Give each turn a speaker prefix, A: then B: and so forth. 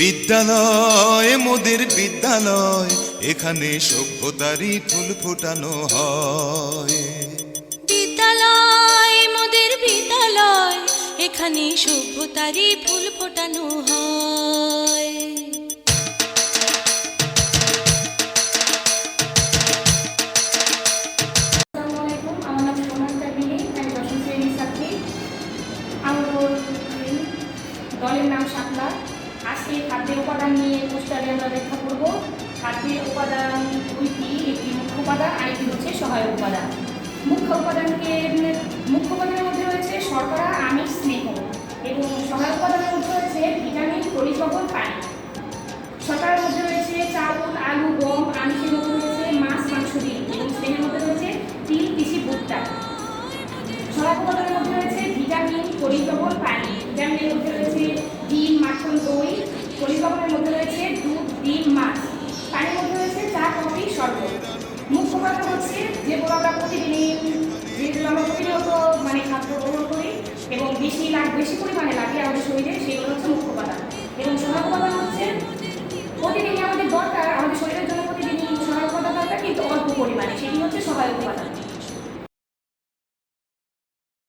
A: বিদ্যালয় মোদের বিদ্যালয় এখানে সভ্যতারই ফুল ফোটানো হয়।
B: বিদ্যালয় মোদের বিদ্যালয় এখানে সভ্যতারই ফুল ফোটানো হয়।
C: দলের নাম খাদ্যের উপাদান নিয়ে পোস্টারে আমরা ব্যাখ্যা করব। খাদ্যের উপাদান দুইটি একটি মুখ্য উপাদান, আরেকটি হচ্ছে সহায়ক উপাদান। মুখ্য উপাদানকে মুখ্য উপাদানের মধ্যে রয়েছে শর্করা, আমিষ, স্নেহ এবং সহায়ক উপাদানের মধ্যে রয়েছে ভিটামিন লবণ পানি। শর্করার মধ্যে রয়েছে চাউল, আলু, গম, আমিষের মধ্যে রয়েছে মাছ, মাংস ডিম এবং স্নেহের মধ্যে রয়েছে তিল, তিসি, ভুট্টা। সহায়ক উপাদানের মধ্যে রয়েছে ভিটামিন লবণ পানি। ভিটামিনের বেশি লাগ বেশি পরিমাণে লাগে আমাদের শরীরে, সেগুলো হচ্ছে মুখ্য উপাদান। এবং সোনার উপাদান হচ্ছে প্রতিদিনই আমাদের দরকার, আমাদের শরীরের জন্য প্রতিদিনই সোনার উপাদান দরকার কিন্তু অল্প পরিমাণে, সেটি হচ্ছে সহায়ক উপাদান।